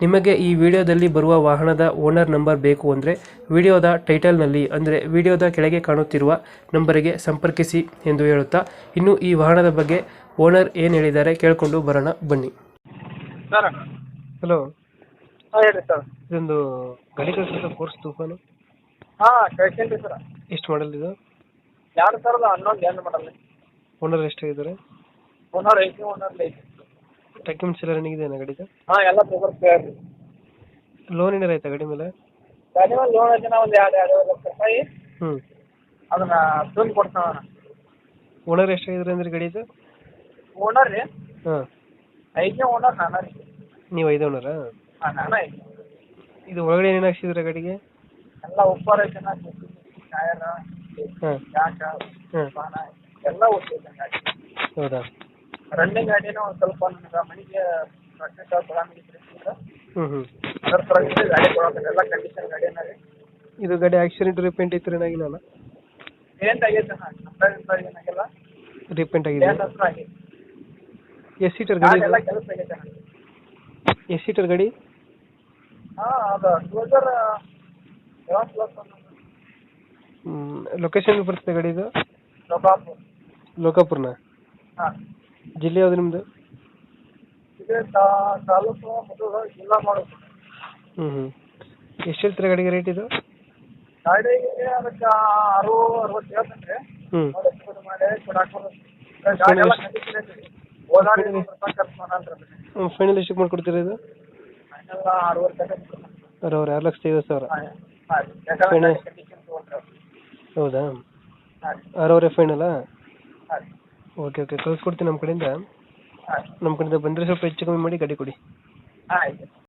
ನಿಮಗೆ ಈ ವಿಡಿಯೋದಲ್ಲಿ ಬರುವ ವಾಹನದ ಓನರ್ ನಂಬರ್ ಬೇಕು ಅಂದರೆ ವಿಡಿಯೋದ ಟೈಟಲ್ನಲ್ಲಿ ಅಂದರೆ ವಿಡಿಯೋದ ಕೆಳಗೆ ಕಾಣುತ್ತಿರುವ ನಂಬರಿಗೆ ಸಂಪರ್ಕಿಸಿ ಎಂದು ಹೇಳುತ್ತಾ ಇನ್ನು ಈ ವಾಹನದ ಬಗ್ಗೆ ಓನರ್ ಏನು ಹೇಳಿದ್ದಾರೆ ಕೇಳಿಕೊಂಡು ಬರೋಣ ಬನ್ನಿ. ಸರ್. ಹಲೋ ಹಾಂ ಹೇಳಿ ಸರ್. ಇದೊಂದು ಗಾಡಿ ಕಳಿಸಿದ ಫೋರ್ಸ್ ತೂಫಾನು? ಹಾಂ ಕಳ್ಸೀನಿ ಸರ್. ಎಷ್ಟು ಮಾಡಲ್ ಇದು? ಎರಡು ಸಾವಿರದ ಹನ್ನೊಂದು ಏನು ಮಾಡಲ್ಲ ಓನರ್ ಎಷ್ಟಾಗಿದ್ದಾರೆ ಓನರ್ ಐತಿ ಓನರ್ ಐತಿ ಡಾಕ್ಯುಮೆಂಟ್ಸ್ ಎಲ್ಲ ರನ್ನಿಂಗ್ ಇದೆ ಗಾಡಿದು? ಹಾಂ ಎಲ್ಲ ಪೇಪರ್ ಕ್ಲಿಯರ್ ಲೋನ್ ಏನಾರ ಆಯ್ತಾ ಗಾಡಿ ಮೇಲೆ? ಗಾಡಿ ಮೇಲೆ ಲೋನ್ ಐತಿ ಒಂದು ಎರಡು ಎರಡೂವರೆ ಲಕ್ಷ ರೂಪಾಯಿ. ಹ್ಞೂ ಅದನ್ನ ತುಂಬ ಕೊಡ್ತಾನ ಓನರ್ ಎಷ್ಟಾಗಿದ್ದಾರೆ ಅಂದ್ರೆ ಗಾಡಿದು? ಓನರ್ ರೀ? ಹಾಂ. ಐದನೇ ಓನರ್ ನಾನು ರೀ. ನೀವು ಐದು ಓನರಾ ಹಾಂ ನಾನು ಇದು ಒಳಗಡೆ ಏನೇನು ಹಾಕ್ಸಿದ್ರೆ ಗಾಡಿಗೆ? ಎಲ್ಲ ಉಪ್ಪರ್ ಐತಿ ಟಯರ್ ಹಾಂ. ಯಾಕ ಹಾಂ. ಪಾನ ಎಲ್ಲ ಗಾಡಿ. ಹೌದಾ? ರನ್ನಿಂಗ್ ಗಾಡಿನ ಒಂದು ಸ್ವಲ್ಪ ನನಗೆ ಮನೆಗೆ ರೊಕ್ಕ ಕೊಡಂಗಿದ್ರಿ ಹ್ಞೂ ಹ್ಞೂ ಅದ್ರ ಪರವಾಗಿ ಗಾಡಿ ಕೊಡೋದು ಎಲ್ಲ ಕಂಡೀಷನ್ ಗಾಡಿನ ರೀ? ಇದು ಗಾಡಿ ಆಕ್ಸಿಡೆಂಟ್ ರಿಪೇಂಟ್ ಇತ್ತು ಏನಾಗಿಲ್ಲ ಪೇಂಟ್ ಆಗೈತೆ ಅಣ್ಣ. ಏನಾಗಿಲ್ಲ ರಿಪೇಂಟ್ ಆಗಿದೆ ಪೇಂಟ್ ಹತ್ರ ಆಗೈತೆ. ಎಷ್ಟು ಸೀಟರ್ ಗಾಡಿ ಗಾಡಿ ಎಲ್ಲ ಕೆಲಸ ಆಗೈತೆ ಎಷ್ಟು ಸೀಟರ್ ಗಾಡಿ? ಹಾ ಅದು ಕ್ಲೋಸರ್ ಯಾವ ಕ್ಲೋಸ್ ಲೊಕೇಶನ್ ಬರ್ತದೆ ಗಾಡಿ ಇದು? ಲೋಕಾಪುರ್. ಲೋಕಾಪುರ್ನ? ಹಾಂ. ಜಿಲ್ಲೆ ಯಾವ್ದು ನಿಮ್ಮದು ಇದೆ ತಾ- ತಾಲೂಕು ಮತ್ತು ಜಿಲ್ಲಾ ಮಾಡೋದು. ಹ್ಞೂ ಹ್ಞೂ ಎಷ್ಟು ಹೇಳ್ತೀರಾ ಗಾಡಿಗೆ ರೇಟ್ ಇದು? ಗಾಡಿಗೆ ಅದಕ್ಕೆ ಅರು ಅರವತ್ತು ಹೇಳ್ತೇನೆ. ರೀ ಹ್ಞೂ ನೋಡಿ ಎಷ್ಟು ಕಡಿಮೆ ಮಾಡಿ ಕೊಡಾಕ್ ಬರೋದು. ಗಾಡಿ ಎಲ್ಲ ಕಂಡೀಷನ್ ಐತೆ ರೀ ಹೋದಾಡಿ ರೂಪಾಯಿ ಖರ್ಚು ಮಾಡಲ್ರಿ ಫೈನಲ್ ಎಷ್ಟಕ್ಕೆ ಮಾಡ್ಕೊಡ್ತೀರಾ ಇದು? ಫೈನಲ್ ಅರವತ್ತು ತನಕ ಅವ್ರ ಅವ್ರು ಆರು ಲಕ್ಷದ ಐವತ್ತು ಸಾವಿರ. ಹಾಂ ಹಾಂ. ಯಾಕಂದ್ರೆ Final. ಗಾಡಿ ಕಂಡೀಷನ್ ತೊಗೊಂಡ್ರೆ ಹೌದಾ? ಫೈನಲಾ ಹಾಂ. ಓಕೆ ಓಕೆ ಕಳ್ಸ್ಕೊಡ್ತೀನಿ ನಮ್ಮ ಕಡೆಯಿಂದ. ನಮ್ಮ ಕಡೆಯಿಂದ ಬಂದರೆ ಸ್ವಲ್ಪ ಹೆಚ್ಚು ಕಮ್ಮಿ ಮಾಡಿ ಗಾಡಿ ಕೊಡಿ. ಆಯ್ತು.